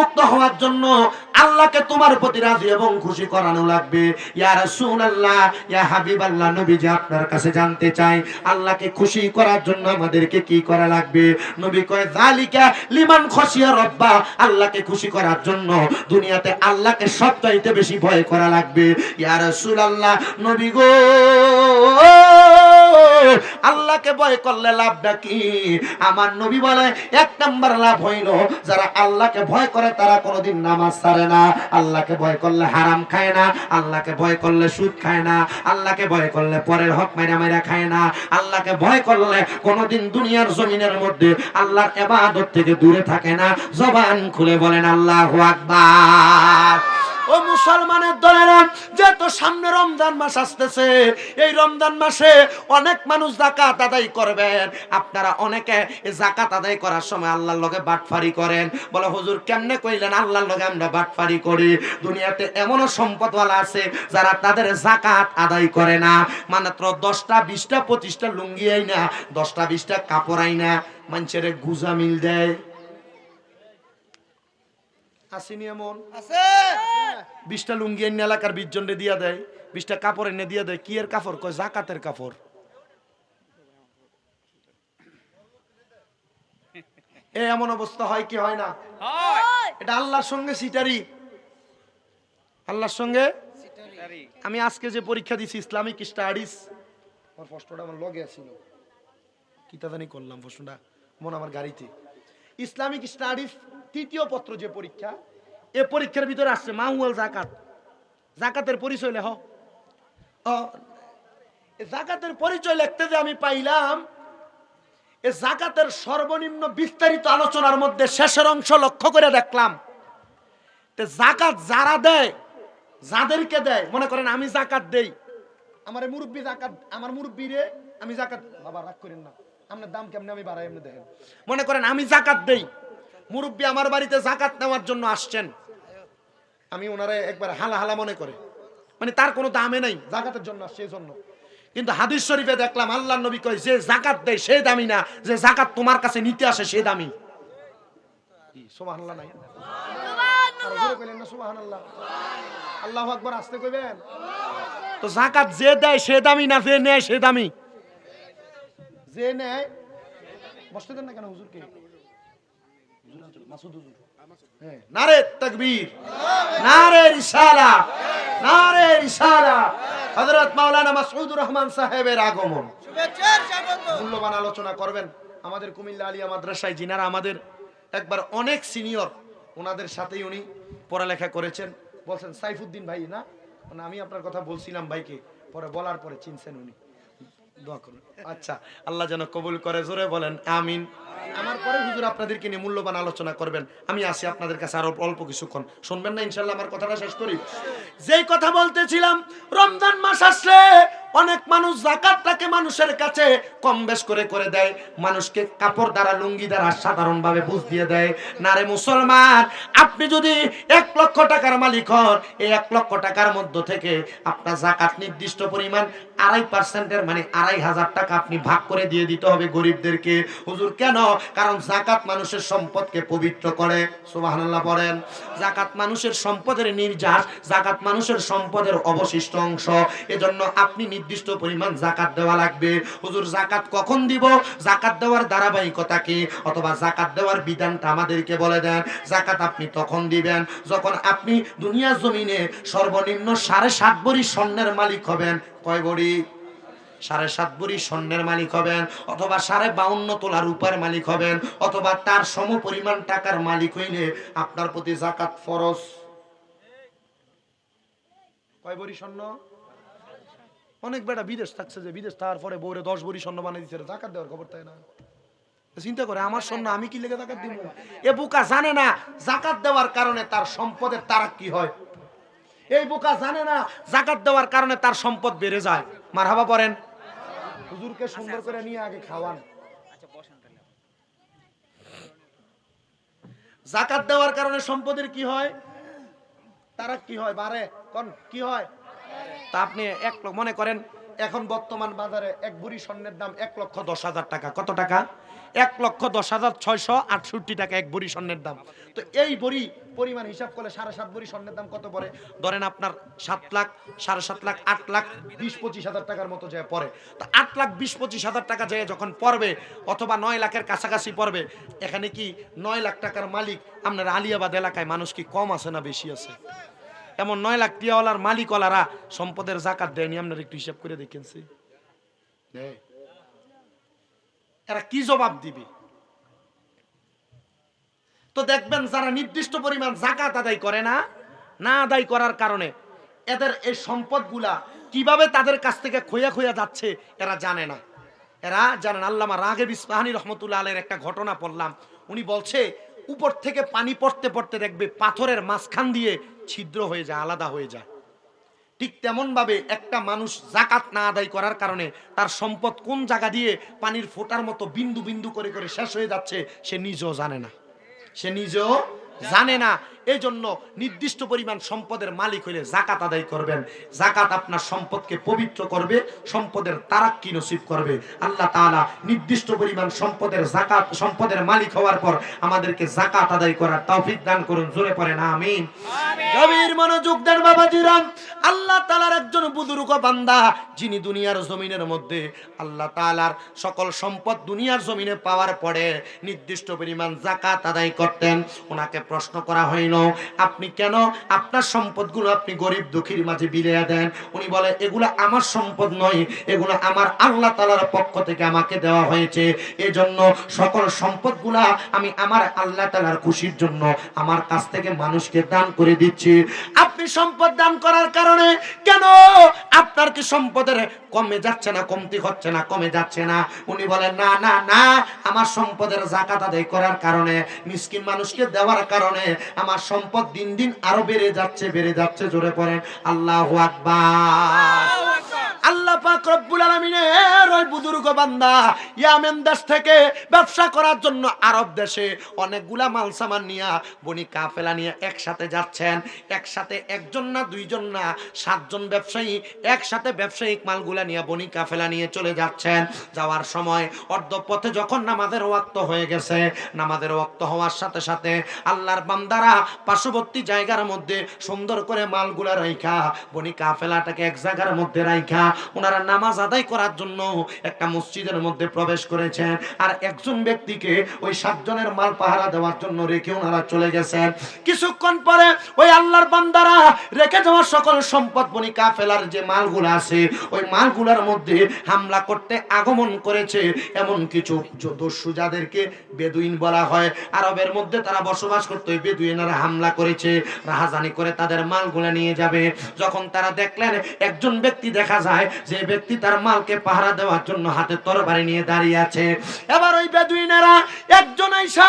মুক্ত হওয়ার জন্য আল্লাহকে তোমার প্রতি রাজি এবং খুশি করানো লাগবে। ইয়া রাসূলুল্লাহ, ইয়া হাবিবাল্লাহ নবী যে আপনার কাছে জানতে চাই, আল্লাহকে খুশি করার জন্য আমাদেরকে কি করা লাগবে? নবী কয় জালিকা লিমান খসিয়া রব্বা আল্লাহকে খুশি করার জন্য দুনিয়াতে আল্লাহকে সবচাইতে বেশি ভয় করা লাগবে। ইয়া রাসূলুল্লাহ, নবী গো আল্লাহকে ভয় করলে লাভটা কি? আমার নবী বলে, এক নাম্বার লাভ হইল, যারা আল্লাহকে ভয় করে, তারা কোনোদিন নামাজ ছাড়ে না। আল্লাহকে ভয় করলে হারাম খায় না, আল্লাহকে ভয় করলে সুদ খায় না, আল্লাহকে ভয় করলে পরের হক মাইরা মাইরা খায় না। আল্লাহকে ভয় করলে কোনোদিন দুনিয়ার জমিনের মধ্যে আল্লাহর এবাদত থেকে দূরে থাকে না। জবান খুলে বলেন, আল্লাহ আকবার। ও মুসলমানের দলেরা, যেহেতু সামনে রমজান মাস আসতেছে, এই রমজান মাসে অনেক মানুষ জাকাত আদায় করবেন। আপনারা অনেকে জাকাত আদায় করার সময় আল্লাহর লগে বাটফারি করেন। বলে, হুজুর, কেমনে কইলেন আল্লাহর লগে আমরা বাটফারি করি? দুনিয়াতে এমনও সম্পদওয়ালা আছে যারা তাদের জাকাত আদায় করে না। মাত্র দশটা, বিশটা, পঁচিশটা লুঙ্গি আই না দশটা, বিশটা কাপড় আই না মানুষের গুজা মিল দেয়। আসেনি এমন আছে। বিশটা লুঙ্গি এনে এলাকার বিশ জনরে দিয়া দেয় বিশটা কাপড় এনে দিয়া দেয়। কি এর কাপড়? কয় জাকাতের কাপড়। এ এমন অবস্থা হয় কি হয় না? এটা আল্লাহর সঙ্গে সিটারি। আল্লাহর সঙ্গে আমি আজকে যে পরীক্ষা দিছি ইসলামিক স্টাডিজ আমার প্রশ্নটা আমার লগে আছিল। কি তা জানি করলাম প্রশ্নটা মন আমার গাড়িতে। ইসলামিক স্টাডিজ তৃতীয় পত্র যে পরীক্ষা, এ পরীক্ষার ভিতরে আসছে মাহুয়াল জাকাত। জাকাতের পরিচয় লেখ। জাকাতের পরিচয় লিখতে যে আমি পাইলাম, এ জাকাতের সর্বনিম্ন বিস্তারিত আলোচনার মধ্যে শেষের অংশ লক্ষ্য করে দেখলাম। জাকাত যারা দেয়, যাদেরকে দেয়, মনে করেন আমি জাকাত দেই। আমার মুরব্বী জাকাত, আমার মুরব্বী রে, আমি জাকাত বাবা, রাগ করেন না। আপনার দাম কেমনে আমি বাড়াই এমনি দেখেন। মনে করেন আমি জাকাত দেই। মুরব্বী আমার বাড়িতে জাকাত নেওয়ার জন্য আসছেন। আমি ওনারে একবার হালা হালা মনে করে। মানে তার কোনো দামে নাই জাকাতের জন্য আসছে এই জন্য কিন্তু হাদিস শরীফে দেখলাম আল্লাহ নবী কয় যে জাকাত দেয় সে দামি না যে জাকাত তোমার কাছে নিতে আসে সে দামি। নাই? আল্লাহু আকবার আসতে কইবেন? তো জাকাত যে দেয় সে দামি না যে নেয় সে দামি। যে নেয় বসতে দেন না কেন হুজুরকে হুজুর আছে, মাসুদ হুজুর হ্যাঁ, নারে তাকবীর, নারে রিসালা নারে রিসালা। হযরত মাওলানা মাসউদুর রহমান সাহেবের আগমন। মূল্যবান আলোচনা করবেন। আমাদের কুমিল্লা আলিয়া মাদ্রাসায় যিনারা আমাদের, একবার অনেক সিনিয়র, ওনাদের সাথেই উনি পড়ালেখা করেছেন। বলছেন, সাইফুদ্দিন ভাই, না? আমি আপনার কথা বলছিলাম ভাইকে, পরে বলার পরে চিনছেন উনি। দোয়া করুন। আচ্ছা আল্লাহ যেন কবুল করে, জোরে বলেন, আমিন। আমার পরে হুজুর আপনাদেরকে নিয়ে মূল্যবান আলোচনা করবেন। আমি আসি আপনাদের কাছে আরও অল্প কিছুক্ষণ। শুনবেন না ইনশাল্লাহ আমার কথাটা শেষ করি। যেই কথা বলতেছিলাম, রমজান মাস আসলে অনেক মানুষ জাকাতটাকে মানুষের কাছে কম বেশ করে করে দেয়। মানুষকে কাপড় দ্বারা, লুঙ্গি দ্বারা সাধারণভাবে বুঝ দিয়ে দেয়। না রে মুসলমান, আপনি যদি এক লক্ষ টাকার মালিক হন, এই এক লক্ষ টাকার মধ্য থেকে আপনার জাকাত নির্দিষ্ট পরিমাণ আড়াই পার্সেন্টের মানে আড়াই হাজার টাকা আপনি ভাগ করে দিয়ে দিতে হবে গরিবদেরকে। হুজুর, কেন? কারণ জাকাত মানুষের সম্পদকে পবিত্র করে। সুবহানাল্লাহ পড়েন জাকাত মানুষের সম্পদের নির্যাস জাকাত মানুষের সম্পদের অবশিষ্ট অংশ। এজন্য আপনি নির্দিষ্ট পরিমাণ জাকাত দেওয়া লাগবে। হুজুর, জাকাত কখন দিব? জাকাত দেওয়ার ধারাবাহিকতা কি অথবা জাকাত দেওয়ার বিধানটা আমাদেরকে বলে দেন। জাকাত আপনি তখন দিবেন। যখন আপনি দুনিয়া জমিনে সর্বনিম্ন সাড়ে সাত বড়ি স্বর্ণের মালিক হবেন। কয় বড়ি? সাড়ে সাত বড়ি স্বর্ণের মালিক হবেন। অথবা সাড়ে বাউন্ন তোলা রূপার মালিক হবেন। অথবা তার সম পরিমাণ টাকার মালিক হইলে আপনার প্রতি জাকাত ফরজ। কয় বড়ি স্বর্ণ? অনেক বেটা বিদেশ থাকছে যে বিদেশ থাকার পরে বউরে দশ বড়ি স্বর্ণ বানিয়ে দিচ্ছে জাকাত দেওয়ার খবর তাই না? চিন্তা করে আমার স্বর্ণ আমি কি লেগে জাকাত দিব? এ বুকা জানে না জাকাত দেওয়ার কারণে তার সম্পদের তারাক কি হয়। এই বোকা জানে না জাকাত দেওয়ার কারণে তার সম্পদ বেড়ে যায়। মারহাবা পড়েন। হুজুরকে সুন্দর করে নিয়ে আগে খাওয়ান। জাকাত দেওয়ার কারণে সম্পদের কি হয়? তারা কি হয়? বাড়ে কোন কি হয়? তা আপনি এক মনে করেন, এখন বর্তমান বাজারে এক বুড়ি স্বর্ণের দাম এক লক্ষ দশ হাজার টাকা। কত টাকা? এক লক্ষ দশ হাজার ছয়শো আটষট্টি টাকা এক বড়ি স্বর্ণের দাম। তো এই বড়ি পরিমাণ হিসাব করলে সাড়ে সাত বড়ি স্বর্ণের দাম কত পড়ে? ধরেন আপনার সাত লাখ, সাড়ে সাত লাখ, আট লাখ, বিশ পঁচিশ হাজার টাকার মতো যায় পড়ে। তো আট লাখ, বিশ পঁচিশ হাজার টাকা যায় যখন পড়বে, অথবা নয় লাখের কাছাকাছি পড়বে, এখানে কি নয় লাখ টাকার মালিক আপনার আলিয়াবাদ এলাকায়? মানুষ কি কম আছে না বেশি আছে? এমন নয় লাখ টিয়াওয়ালার মালিকওয়ালারা সম্পদের জাকাত দেয়নি আপনার একটু হিসাব করে দেয় এরা কি জবাব দিবে? তো দেখবেন যারা নির্দিষ্ট পরিমাণ জাকাত আদায় করে না না আদায় করার কারণে এদের এই সম্পদগুলা কীভাবে তাদের কাছ থেকে খোয়া খোয়া যাচ্ছে এরা জানে না। এরা জানেন আল্লামা রাগেব ইসমাহানি রহমতুল্লাহ আলের একটা ঘটনা পড়লাম। উনি বলছে উপর থেকে পানি পড়তে পড়তে দেখবে পাথরের মাঝখান দিয়ে ছিদ্র হয়ে যায়, আলাদা হয়ে যায়। ঠিক তেমনভাবে একটা মানুষ জাকাত না আদায় করার কারণে তার সম্পদ কোন জায়গা দিয়ে পানির ফোটার মতো বিন্দু বিন্দু করে করে শেষ হয়ে যাচ্ছে, সে নিজেও জানে না। সে নিজেও জানে না। এই জন্য নির্দিষ্ট পরিমাণ সম্পদের মালিক হইলে জাকাত আদায় করবেন। জাকাত আপনার সম্পদকে পবিত্র করবে সম্পদের তারাক্কি নসিব করবে। আল্লাহ তাআলা নির্দিষ্ট পরিমাণ সম্পদের জাকাত সম্পদের মালিক হওয়ার পর আমাদেরকে জাকাত আদায় করার তৌফিক দান করুন। জোরে পড়েন আমিন। গভীর মনোযোগ দেন বাবাজিরাম আল্লাহ তালার একজন বুজুর্গ বান্দা যিনি দুনিয়ার জমিনের মধ্যে আল্লাহ তাআলার সকল সম্পদ দুনিয়ার জমিনে পাওয়ার পরে নির্দিষ্ট পরিমাণ জাকাত আদায় করতেন। ওনাকে প্রশ্ন করা হইল আপনি কেন? আপনার সম্পদগুলো আপনি গরিব দুঃখীর মাঝে বিলিয়ে দেন। উনি বলে, এগুলো আমার সম্পদ নয়, এগুলো আমার আল্লাহ তাআলার পক্ষ থেকে আমাকে দেওয়া হয়েছে। এজন্য সকল সম্পদগুলা আমি আমার আল্লাহ তাআলার খুশির জন্য আমার কাছ থেকে মানুষকে দান করে দিচ্ছি। আপনি সম্পদ দান করার কারণে কেন? আপনার কি সম্পদের কমে যাচ্ছে না, কমতি হচ্ছে না, কমে যাচ্ছে না? উনি বলেন না না না, আমার সম্পদের জাকাত আদায় করার কারণে, মিসকিন মানুষকে দেওয়ার কারণে, আমার সম্পদ দিন দিন আরও বেড়ে যাচ্ছে বেড়ে যাচ্ছে, জোরে পড়েন। আল্লাহু আল্লাহ ব্যবসা করার জন্য আরব দেশে অনেকগুলা মাল সামান বনি নিয়ে একসাথে যাচ্ছেন। একসাথে একজন না সাতজন ব্যবসায়ী একসাথে ব্যবসায়িক মালগুলা নিয়ে বনি কাফেলা নিয়ে চলে যাচ্ছেন। যাওয়ার সময় অর্ধ পথে যখন নামাজের ওয়াক্ত হয়ে গেছে, নামাজের ওয়াক্ত হওয়ার সাথে সাথে আল্লাহর বান্দারা পার্শ্ববর্তী জায়গার মধ্যে সুন্দর করে মালগুলা রাইখা, বনি কাফেলাটাকে এক জায়গার মধ্যে রাইখা। ওনারা নামাজ আদায় করার জন্য একটা মসজিদের মধ্যে প্রবেশ করেছেন। আর একজন ব্যক্তিকে ওই সাতজনের মাল পাহারা দেওয়ার জন্য রেখে ওনারা চলে গেছেন। কিছুক্ষণ পরে ওই আল্লাহর বান্দারা রেখে যাওয়ার সকল সম্পদ, বনি কাফেলার যে মালগুলো আছে, ওই মালগুলোর মধ্যে হামলা করতে আগমন করেছে। এমন কিছু দস্যু যাদেরকে বেদুইন বলা হয়। আরবের মধ্যে তারা বসবাস করতে বেদুইনারা। হামলা করেছে, রাহাজানি করে তাদের মালগুলো নিয়ে যাবে। যখন তারা দেখলেন একজন ব্যক্তি দেখা যায়, যে ব্যক্তি তার মালকে পাহারা দেওয়ার জন্য হাতে তরবারি নিয়ে দাঁড়িয়ে আছে। এবার ওই বেদুইনেরা একজন আইসা,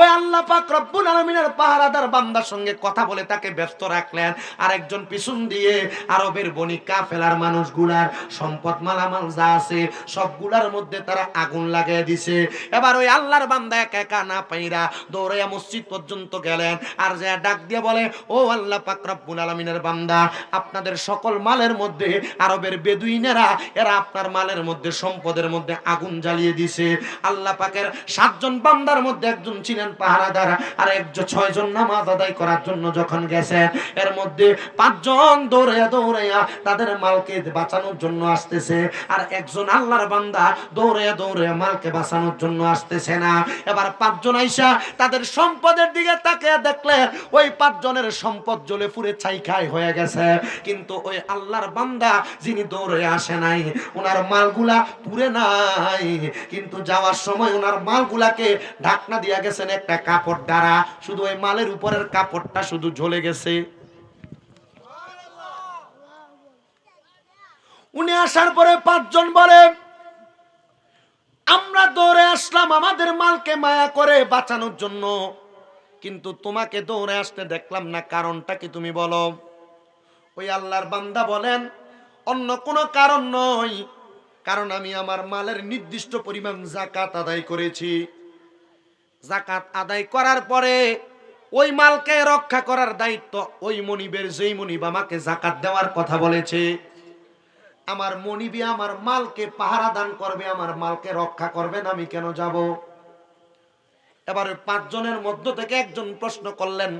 ওই আল্লাহ পাক রব্বুল আলামিনের পাহারাদার বান্দার সঙ্গে কথা বলে তাকে ব্যস্ত রাখলেন। আর একজন পিছন দিয়ে আরবের বণিক কাফেলার মানুষগুলার সম্পদ মালামাল যা আছে, সবগুলার মধ্যে তারা আগুন লাগিয়ে দিছে। এবার ওই আল্লাহর বান্দা একা একা না পাইরা দৌড়াইয়া মসজিদ পর্যন্ত গেলেন। আর যে ডাক দিয়ে বলে, ও আল্লাহ পাক রব্বুল আলামিনের বান্দা, আপনাদের সকল মালের মধ্যে আরবের বেদুইনেরা, এরা আপনার মালের মধ্যে, সম্পদের মধ্যে আগুন জ্বালিয়ে দিছে। আল্লাহ পাকের সাতজন বান্দার মধ্যে একজন ছিলেন পাহারাদার, আর একজন ছয়জন নামাজ আদায় করার জন্য যখন গেছেন, এর মধ্যে পাঁচজন দৌড়াইয়া দৌড়াইয়া তাদের মালকে বাঁচানোর জন্য আসতেছে, আর একজন আল্লাহর বান্দা দৌড়াইয়া দৌড়াইয়া মালকে বাঁচানোর জন্য আসতেছে না। এবার পাঁচজন আইসা তাদের সম্পদের দিকে তাকিয়ে দেখলে ওই পাঁচজনের সম্পদ জ্বলে পুড়ে ছাই খাই হয়ে গেছে। কিন্তু ওই আল্লাহর বান্দা যিনি দৌড়ে আসে নাই, ওনার মালগুলা পুড়ে নাই। কিন্তু যাওয়ার সময় ওনার মালগুলাকে ঢাকনা দিয়া গেছেন একটা কাপড় দ্বারা। শুধু ওই মালের উপরের কাপড়টা শুধু ঝলে গেছে। উনি আসার পরে পাঁচজন বলে, আমরা দৌড়ে আসলাম, আমাদের মালকে মায়া করে বাঁচানোর জন্য। কিন্তু তোমাকে দৌড়ে আসতে দেখলাম না, কারণটা কি তুমি বলো? ওই আল্লাহর বান্দা বলেন, অন্য কোনো কারণ নয়, কারণ আমি আমার মালের নির্দিষ্ট পরিমাণ জাকাত আদায় করেছি। জাকাত আদায় করার পরে ওই মালকে রক্ষা করার দায়িত্ব ওই মনিবের, যেই মনিব আমাকে জাকাত দেওয়ার কথা বলেছে। আমার মনিবি আমার মালকে পাহারা দান করবে, আমার মালকে রক্ষা করবেন আমি কেন যাব? এবার পাঁচজনের মধ্য থেকে একজন প্রশ্ন করলেন,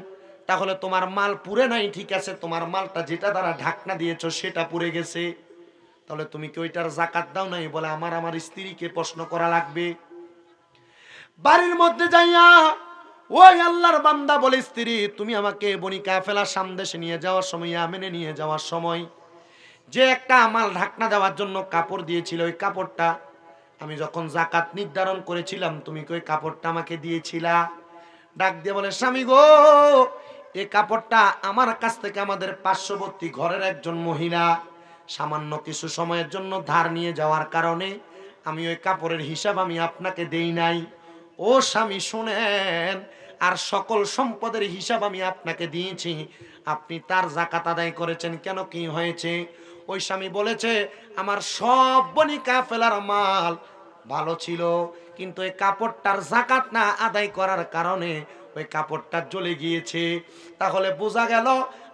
তাহলে তোমার মাল পুরে নাই, ঠিক আছে? তোমার মালটা যেটা দ্বারা ঢাকনা দিয়েছ, সেটা পুড়ে গেছে। তাহলে তুমি কি ওইটার জাকাত দাও নাই? বলে, আমার আমার স্ত্রীকে প্রশ্ন করা লাগবে। বাড়ির মধ্যে যাইয়া, ওই আল্লাহর বান্দা, বলে, স্ত্রী, তুমি আমাকে বনি কাফেলা সামদেশে নিয়ে যাওয়ার সময় আমেনে নিয়ে যাওয়ার সময় যে একটা মাল ঢাকনা দেওয়ার জন্য কাপড় দিয়েছিল, ওই কাপড়টা আমি যখন জাকাত নির্ধারণ করেছিলাম, তুমি কই কাপড়টা আমাকে দিয়েছিলা? ডাক দিয়ে বলে, স্বামী গো, এই কাপড়টা আমার কাছ থেকে আমাদের পার্শ্ববর্তী ঘরের একজন মহিলা সামান্য কিছু সময়ের জন্য ধার নিয়ে যাওয়ার কারণে আমি ওই কাপড়ের হিসাব আমি আপনাকে দেই নাই। ও স্বামী, শোনেন, আর সকল সম্পদের হিসাব আমি আপনাকে দিয়েছি। আপনি তার জাকাত আদায় করেছেন, কেন কি হয়েছে? ওই স্বামী বলেছে, আমার সব বনি কাফেলার মাল ভালো ছিল, কিন্তু এই কাপড়টার জাকাত না আদায় করার কারণে ওই কাপড়টা জ্বলে গিয়েছে। তাহলে বোঝা গেল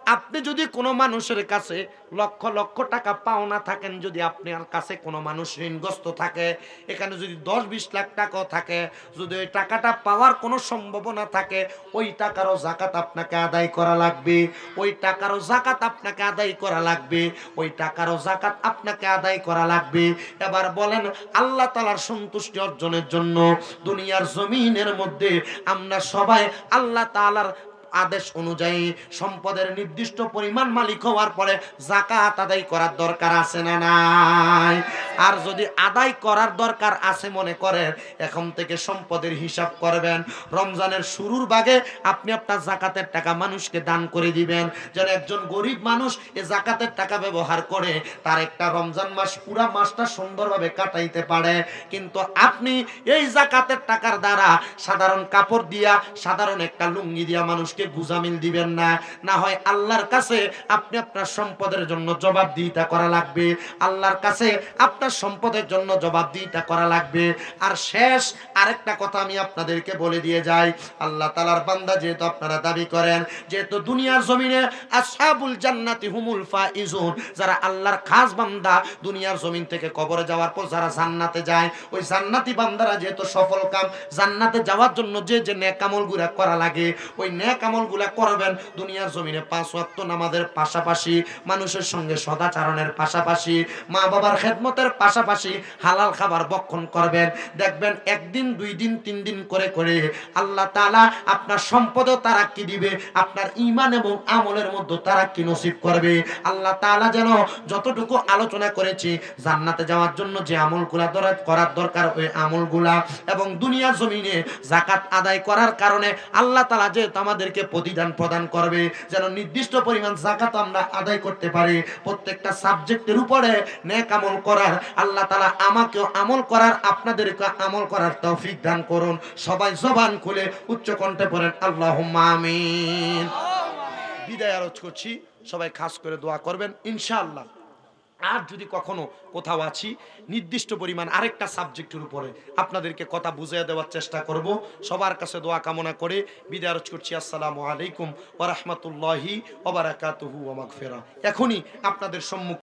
আপনি যদি কোনো মানুষের কাছে লক্ষ লক্ষ টাকা পাওনা থাকেন, যদি আপনার কাছে কোনো মানুষ ঋণগ্রস্ত থাকে, এখানে যদি দশ বিশ লাখ টাকাও থাকে, যদি ওই টাকাটা পাওয়ার কোনো সম্ভাবনা থাকে, ওই টাকারও জাকাত আপনাকে আদায় করা লাগবে। ওই টাকারও জাকাত আপনাকে আদায় করা লাগবে। ওই টাকারও জাকাত আপনাকে আদায় করা লাগবে। এবার বলেন, আল্লাহ তালার সন্তুষ্টি অর্জনের জন্য দুনিয়ার জমিনের মধ্যে আমরা সবাই আল্লাহ তালার আদেশ অনুযায়ী সম্পদের নির্দিষ্ট পরিমাণ মালিক হওয়ার পরে জাকাত আদায় করার দরকার আছে না নাই? আর যদি আদায় করার দরকার আছে মনে করেন, এখন থেকে সম্পদের হিসাব করবেন। রমজানের শুরুর ভাগে আপনি আপনার জাকাতের টাকা মানুষকে দান করে দিবেন। যেন একজন গরিব মানুষ এ জাকাতের টাকা ব্যবহার করে তার একটা রমজান মাস, পুরা মাসটা সুন্দরভাবে কাটাইতে পারে। কিন্তু আপনি এই জাকাতের টাকার দ্বারা সাধারণ কাপড় দিয়া, সাধারণ একটা লুঙ্গি দিয়া মানুষকে গুজামিল দিবেন না। না হয় আল্লাহর কাছে আপনি আপনার সম্পদের জন্য জবাবদিহিতা করা লাগবে। আল্লাহর কাছে আপনার সম্পদের জন্য জবাবদিহিতা করা লাগবে। আর শেষ আরেকটা কথা আমি আপনাদেরকে বলে দিয়ে যাই। আল্লাহ তালার বান্দা যেহেতু আপনারা দাবি করেন, যেহেতু দুনিয়ার জমিনে আসহাবুল জান্নাতি হুমুল ফাইজুন, যারা আল্লাহর খাস বান্দা দুনিয়ার জমিন থেকে কবরে যাওয়ার পর যারা জান্নাতে যায়, ওই জান্নাতি বান্দারা যেহেতু সফল কাম, জান্নাতে যাওয়ার জন্য যে যে নেক আমলগুলা করা লাগে, ওই নেক আমলগুলা করবেন, দুনিয়ার জমিনে পাঁচ ওয়াক্ত নামাজের পাশাপাশি, মানুষের সঙ্গে সদাচারণের পাশাপাশি মা বাবার খেদমতের পাশাপাশি হালাল খাবার বক্ষণ করবেন। দেখবেন একদিন, দুই দিন, তিন দিন করে করে আল্লাহ তাআলা আপনার সম্পদও তারা কি দিবে, আপনার ইমান এবং আমলের মধ্যে তারা কি নসিব করবে। আল্লাহ তালা যেন যতটুকু আলোচনা করেছি, জান্নাতে যাওয়ার জন্য যে আমলগুলা করার দরকার, ওই আমলগুলা এবং দুনিয়ার জমিনে জাকাত আদায় করার কারণে আল্লাহ তালা যেহেতু আমাদেরকে প্রতিদান প্রদান করবে যেন নির্দিষ্ট পরিমাণ জাকাত আমরা আদায় করতে পারি। প্রত্যেকটা সাবজেক্টের উপরে নেক আমল করার আল্লাহ তাআলা আমাকেও আমল করার আপনাদেরকে আমল করার তৌফিক দান করুন। সবাই জবান খুলে উচ্চ কণ্ঠে পড়েন আল্লাহুম্মা আমিন। বিদায় আরজ করছি। সবাই খাস করে দোয়া করবেন ইনশাআল্লাহ। আর যদি কখনো কোথাও আছি, নির্দিষ্ট পরিমাণ আরেকটা সাবজেক্টের উপরে আপনাদেরকে কথা বুঝিয়ে দেওয়ার চেষ্টা করব। সবার কাছে দোয়া কামনা করে বিদায় করছি। আসসালামু আলাইকুম ওরহমতুল্লাহি ওবারাকাতুহু ওমাগফিরা এখনই আপনাদের সম্মুখ